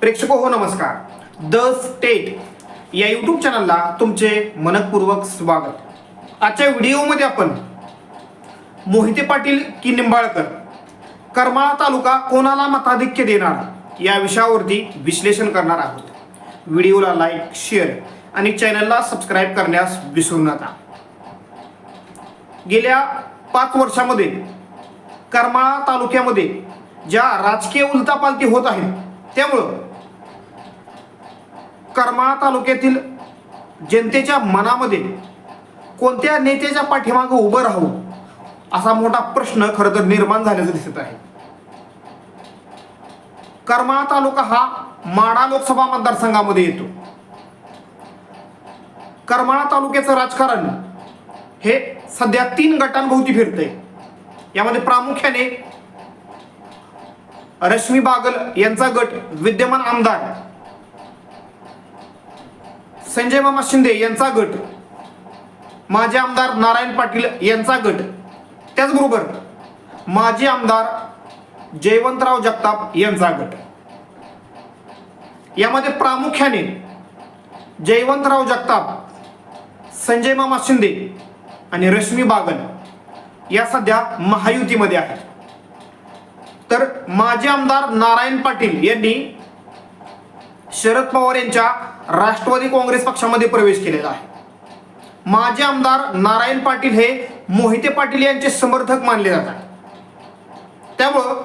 प्रेक्षक हो नमस्कार. द स्टेट या यूट्यूब चॅनलला तुमचे मनपूर्वक स्वागत. आजच्या व्हिडिओमध्ये आपण मोहिते पाटील की निंबाळकर करमाळा तालुका कोणाला मताधिक्य देणार या विषयावरती विश्लेषण करणार आहोत. व्हिडिओला लाईक शेअर आणि चॅनलला सबस्क्राईब करण्यास विसरू नका. गेल्या पाच वर्षामध्ये करमाळा तालुक्यामध्ये ज्या राजकीय उलतापालती होत आहेत त्यामुळं करमाळा तालुक्यातील जनतेच्या मनामध्ये कोणत्या नेत्याच्या पाठीमागं उभं राहू असा मोठा प्रश्न खरं तर निर्माण झाल्याचं दिसत आहे. करमाळा तालुका हा माडा लोकसभा मतदारसंघामध्ये येतो. करमाळा तालुक्याचं राजकारण हे सध्या तीन गटांभोवती फिरतंय. यामध्ये प्रामुख्याने रश्मी बागल यांचा गट विद्यमान आमदार संजय मामा शिंदे यांचा गट. माजी आमदार नारायण पाटील यांचा गट. त्याचबरोबर माजी आमदार जयवंतराव जगताप यांचा गट. यामध्ये प्रामुख्याने जयवंतराव जगताप संजय मामा शिंदे आणि रश्मी बागल या सध्या महायुतीमध्ये आहेत. तर माजी आमदार नारायण पाटील यांनी शरद पवार यांच्या राष्ट्रवादी काँग्रेस पक्षामध्ये प्रवेश केलेला आहे. माजी आमदार नारायण पाटील हे मोहिते पाटील यांचे समर्थक मानले जातात. त्यामुळं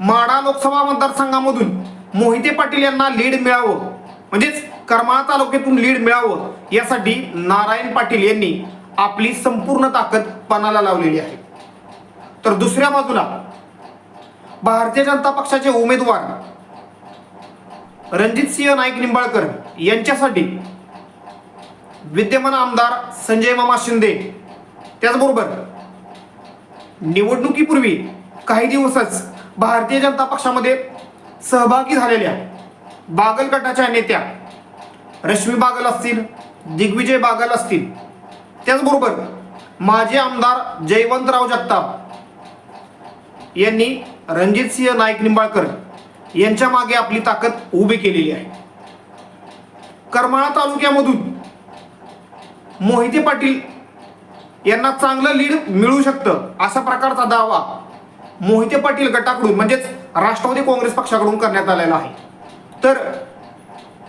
माडा लोकसभा मतदारसंघामधून मोहिते पाटील यांना लीड मिळावं म्हणजेच करमाळा तालुक्यातून लीड मिळावं यासाठी नारायण पाटील यांनी आपली संपूर्ण ताकद पणाला लावलेली आहे. तर दुसऱ्या बाजूला भारतीय जनता पक्षाचे उमेदवार रणजित सिंह नाईक निंबाळकर यांच्यासाठी विद्यमान आमदार संजय मामा शिंदे. त्याचबरोबर निवडणुकीपूर्वी काही दिवसच भारतीय जनता पक्षामध्ये सहभागी झालेल्या बागल गटाच्या नेत्या रश्मी बागल असतील दिग्विजय बागल असतील. त्याचबरोबर माजी आमदार जयवंतराव जगताप यांनी रणजितसिंह नाईक निंबाळकर यांच्या मागे आपली ताकद उभी केलेली आहे. करमाळा तालुक्यामधून मोहिते पाटील यांना चांगलं लीड मिळू शकतं असा प्रकारचा दावा मोहिते पाटील गटाकडून म्हणजेच राष्ट्रवादी काँग्रेस पक्षाकडून करण्यात आलेला आहे. तर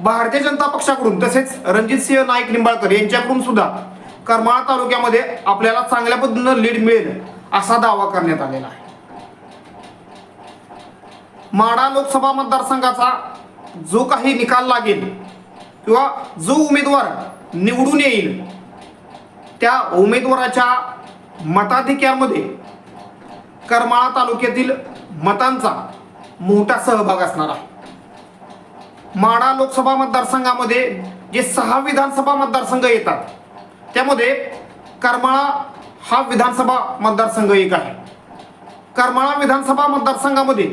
भारतीय जनता पक्षाकडून तसेच रणजितसिंह नाईक निंबाळकर यांच्याकडून सुद्धा करमाळा तालुक्यामध्ये आपल्याला चांगल्या पद्धतीनं लीड मिळेल असा दावा करण्यात आलेला आहे. माडा लोकसभा मतदारसंघाचा जो काही निकाल लागेल किंवा जो उमेदवार निवडून येईल त्या उमेदवाराच्या मताधिक्यामध्ये करमाळा तालुक्यातील मतांचा मोठा सहभाग असणार आहे. माडा लोकसभा मतदारसंघामध्ये जे सहा विधानसभा मतदारसंघ येतात त्यामध्ये करमाळा हा विधानसभा मतदारसंघ एक आहे. करमाळा विधानसभा मतदारसंघामध्ये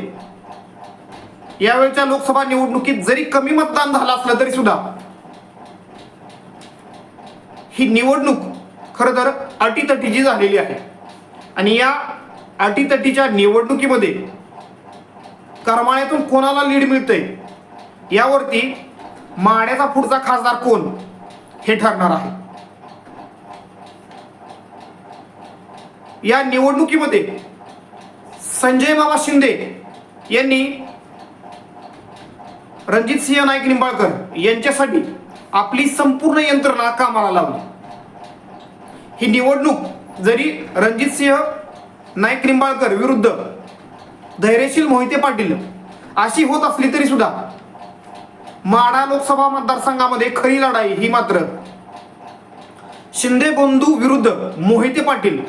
यावेळच्या लोकसभा निवडणुकीत जरी कमी मतदान झालं असलं तरी सुद्धा ही निवडणूक खरं तर अटीतटीची झालेली आहे. आणि या अटीतटीच्या निवडणुकीमध्ये करमाळ्यातून कोणाला लीड मिळते यावरती माड्याचा पुढचा खासदार कोण? हे ठरणार आहे. या निवडणुकीमध्ये संजय बाबा शिंदे यांनी रणजित सिंह नाईक निंबाळकर यांच्यासाठी आपली संपूर्ण यंत्रणा कामाला लावली. ही निवडणूक जरी रणजित सिंह नाईक निंबाळकर विरुद्ध धैर्यशील मोहिते पाटील अशी होत असली तरी सुद्धा माडा लोकसभा मतदारसंघामध्ये खरी लढाई ही मात्र शिंदे बंधू विरुद्ध मोहिते पाटील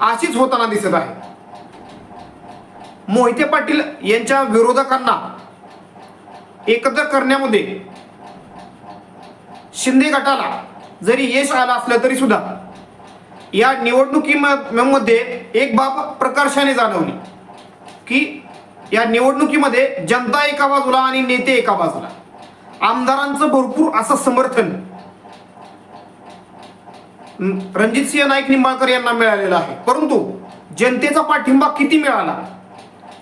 अशीच होताना दिसत आहे. मोहिते पाटील यांच्या विरोधकांना एकत्र करण्यामध्ये शिंदे गटाला जरी यश आलं असलं तरी सुद्धा या निवडणुकीमध्ये एक बाब प्रकर्षाने जाणवली की या निवडणुकीमध्ये जनता एका बाजूला आणि नेते एका बाजूला. आमदारांचं भरपूर असं समर्थन रणजित सिंह नाईक निंबाळकर यांना मिळालेलं आहे. परंतु जनतेचा पाठिंबा किती मिळाला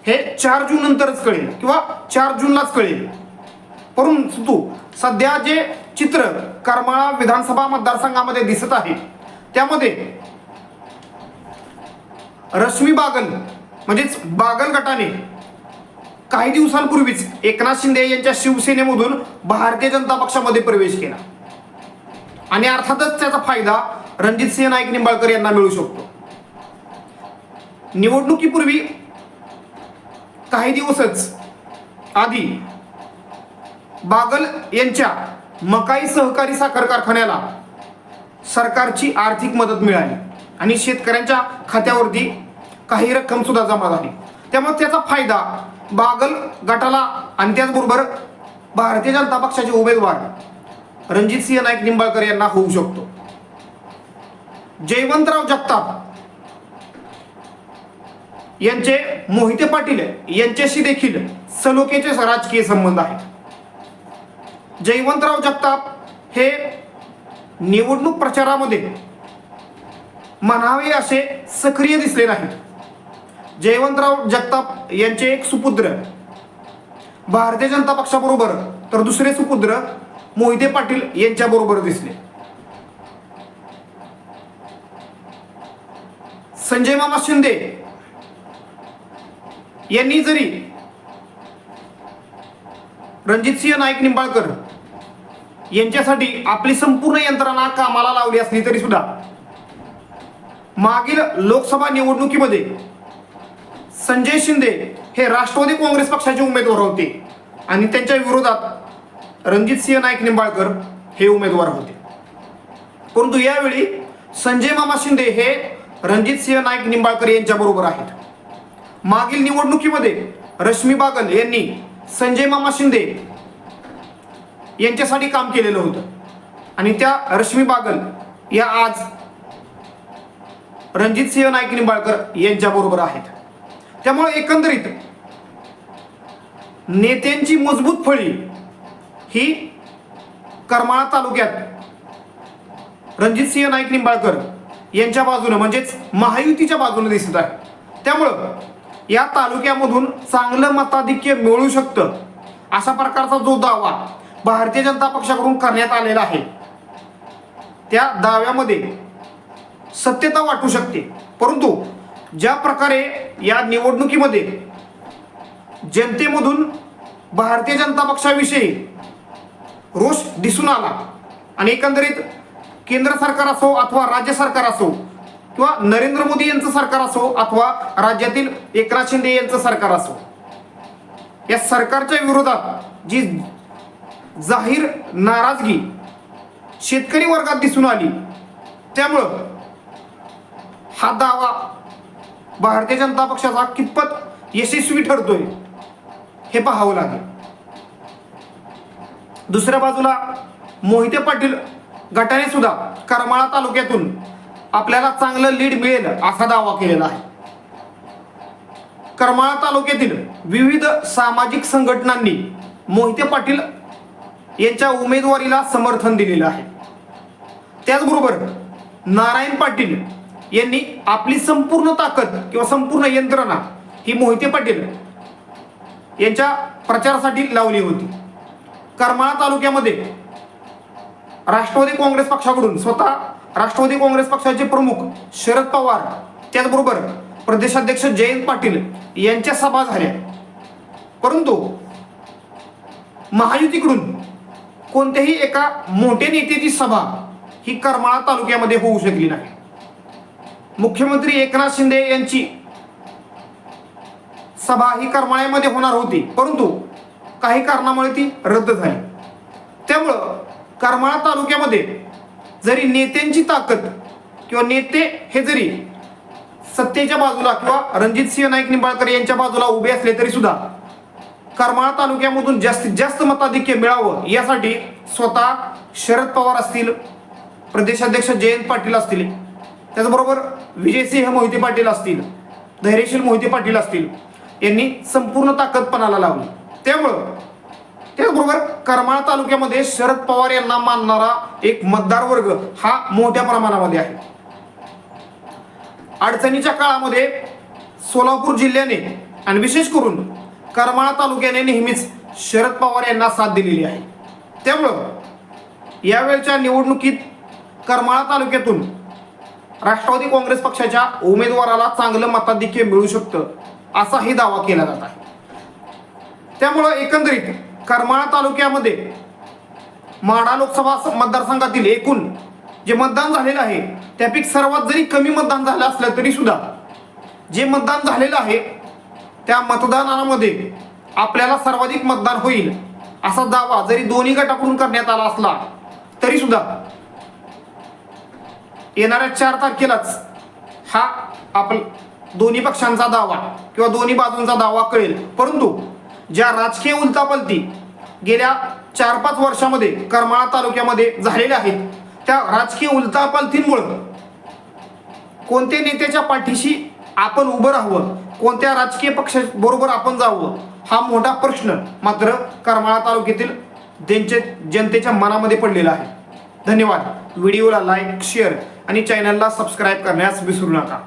हे चार जून नंतरच कळेल किंवा चार जूनलाच कळेल. परंतु सध्या जे चित्र करमाळा विधानसभा मतदारसंघामध्ये दिसत आहे त्यामध्ये रश्मी बागल म्हणजेच बागल गटाने काही दिवसांपूर्वीच एकनाथ शिंदे यांच्या शिवसेनेमधून भारतीय जनता पक्षामध्ये प्रवेश केला. आणि अर्थातच त्याचा फायदा रणजित सिंह नाईक निंबाळकर यांना मिळू शकतो. निवडणुकीपूर्वी काही दिवसच आधी बागल यांच्या मकाई सहकारी साखर कारखान्याला सरकारची आर्थिक मदत मिळाली. आणि शेतकऱ्यांच्या खात्यावरती काही रक्कम सुद्धा जमा झाली. त्यामुळे त्याचा फायदा बागल गटाला आणि त्याचबरोबर भारतीय जनता पक्षाचे उमेदवार रणजितसिंह नाईक निंबाळकर यांना होऊ शकतो. जयवंतराव जगताप यांचे मोहिते पाटील यांच्याशी देखील सलोकेचे राजकीय संबंध आहेत. जयवंतराव जगताप हे निवडणूक प्रचारामध्ये म्हणावे असे सक्रिय दिसले नाहीत. जयवंतराव जगताप यांचे एक सुपुत्र भारतीय जनता पक्षाबरोबर तर दुसरे सुपुत्र मोहिते पाटील यांच्याबरोबर दिसले. संजय मामा शिंदे यांनी जरी रणजितसिंह नाईक निंबाळकर यांच्यासाठी आपली संपूर्ण यंत्रणा कामाला लावली असली तरी सुद्धा मागील लोकसभा निवडणुकीमध्ये संजय शिंदे हे राष्ट्रवादी काँग्रेस पक्षाचे उमेदवार होते आणि त्यांच्या विरोधात रणजित सिंह नाईक निंबाळकर हे उमेदवार होते. परंतु यावेळी संजय मामा शिंदे हे रणजित सिंह नाईक निंबाळकर यांच्या बरोबर आहेत. मागील निवडणुकीमध्ये रश्मी बागल यांनी संजय मामा शिंदे यांच्यासाठी काम केलेलं होतं. आणि त्या रश्मी बागल या आज रणजितसिंह नाईक निंबाळकर यांच्याबरोबर आहेत. त्यामुळे एकंदरीत नेत्यांची मजबूत फळी ही करमाळा तालुक्यात रणजित सिंह नाईक निंबाळकर यांच्या बाजूने म्हणजेच महायुतीच्या बाजूने दिसत आहे. त्यामुळं या तालुक्यामधून चांगलं मताधिक्य मिळू शकतं अशा प्रकारचा जो दावा भारतीय जनता पक्षाकडून करण्यात आलेला आहे. त्या दाव्यामध्ये सत्यता वाटू शकते. परंतु ज्या प्रकारे या निवडणुकीमध्ये जनतेमधून भारतीय जनता पक्षाविषयी रोष दिसून आला आणि एकंदरीत केंद्र सरकार असो अथवा राज्य सरकार असो किंवा नरेंद्र मोदी यांचं सरकार असो अथवा राज्यातील एकनाथ शिंदे यांचं सरकार असो या सरकारच्या विरोधात जी जाहीर नाराजगी शेतकरी वर्गात दिसून आली. त्यामुळं हा दावा भारतीय जनता पक्षाचा कितपत यशस्वी ठरतोय हे पाहावं लागेल. दुसऱ्या बाजूला मोहिते पाटील गटाने सुद्धा करमाळा तालुक्यातून आपल्याला चांगलं लीड मिळेल असा दावा केलेला आहे. करमाळा तालुक्यातील विविध सामाजिक संघटनांनी मोहिते पाटील यांच्या उमेदवारीला समर्थन दिलेलं आहे. त्याचबरोबर नारायण पाटील यांनी आपली संपूर्ण ताकद किंवा संपूर्ण यंत्रणा ही मोहिते पाटील यांच्या प्रचारासाठी लावली होती. करमाळा तालुक्यामध्ये राष्ट्रवादी काँग्रेस पक्षाकडून स्वतः राष्ट्रवादी काँग्रेस पक्षाचे प्रमुख शरद पवार त्याचबरोबर प्रदेशाध्यक्ष जयंत पाटील यांच्या सभा झाल्या. परंतु महायुतीकडून कोणत्याही एका मोठ्या नेत्याची सभा ही करमाळा तालुक्यामध्ये होऊ शकली नाही. मुख्यमंत्री एकनाथ शिंदे यांची सभा ही करमाळ्यामध्ये होणार होती परंतु काही कारणामुळे ती रद्द झाली. त्यामुळं करमाळा तालुक्यामध्ये जरी नेत्यांची ताकद किंवा नेते हे जरी सत्तेच्या बाजूला किंवा रणजित सिंह नाईक निंबाळकर यांच्या बाजूला उभे असले तरी सुद्धा करमाळा तालुक्यामधून जास्तीत जास्त मताधिक्य मिळावं यासाठी स्वतः शरद पवार असतील प्रदेशाध्यक्ष जयंत पाटील असतील त्याचबरोबर विजयसिंह मोहिते पाटील असतील धैर्यशील मोहिते पाटील असतील यांनी संपूर्ण ताकदपणाला लावली. त्यामुळं त्याचबरोबर करमाळा तालुक्यामध्ये शरद पवार यांना मानणारा एक मतदार वर्ग हा मोठ्या प्रमाणामध्ये आहे. अडचणीच्या काळामध्ये सोलापूर जिल्ह्याने आणि विशेष करून करमाळा तालुक्याने नेहमीच शरद पवार यांना साथ दिलेली आहे. त्यामुळं यावेळच्या निवडणुकीत करमाळा तालुक्यातून राष्ट्रवादी काँग्रेस पक्षाच्या उमेदवाराला चांगलं मताधिक्य मिळू शकतं असाही दावा केला जात आहे. त्यामुळं एकंदरीत करमाळा तालुक्यामध्ये माढा लोकसभा मतदारसंघातील एकूण जे मतदान झालेलं आहे त्यापैकी सर्वात जरी कमी मतदान झालं असलं तरी सुद्धा जे मतदान झालेलं आहे त्या मतदानामध्ये आपल्याला सर्वाधिक मतदान होईल असा दावा जरी दोन्ही गटाकडून करण्यात आला असला तरी सुद्धा येणाऱ्या चार तारखेलाच हा आपल दोन्ही पक्षांचा दावा किंवा दोन्ही बाजूंचा दावा कळेल. परंतु ज्या राजकीय उलतापलती गेल्या चार पाच वर्षामध्ये करमाळा तालुक्यामध्ये झालेल्या आहेत त्या राजकीय उलतापालथींमुळं कोणत्या नेत्याच्या पाठीशी आपण उभं राहावं कोणत्या राजकीय पक्षाबरोबर आपण जावं? हा मोठा प्रश्न मात्र करमाळा तालुक्यातील त्यांचे जनतेच्या मनामध्ये पडलेला आहे. धन्यवाद. व्हिडिओला लाईक शेअर आणि चॅनलला सबस्क्राईब करण्यास विसरू नका.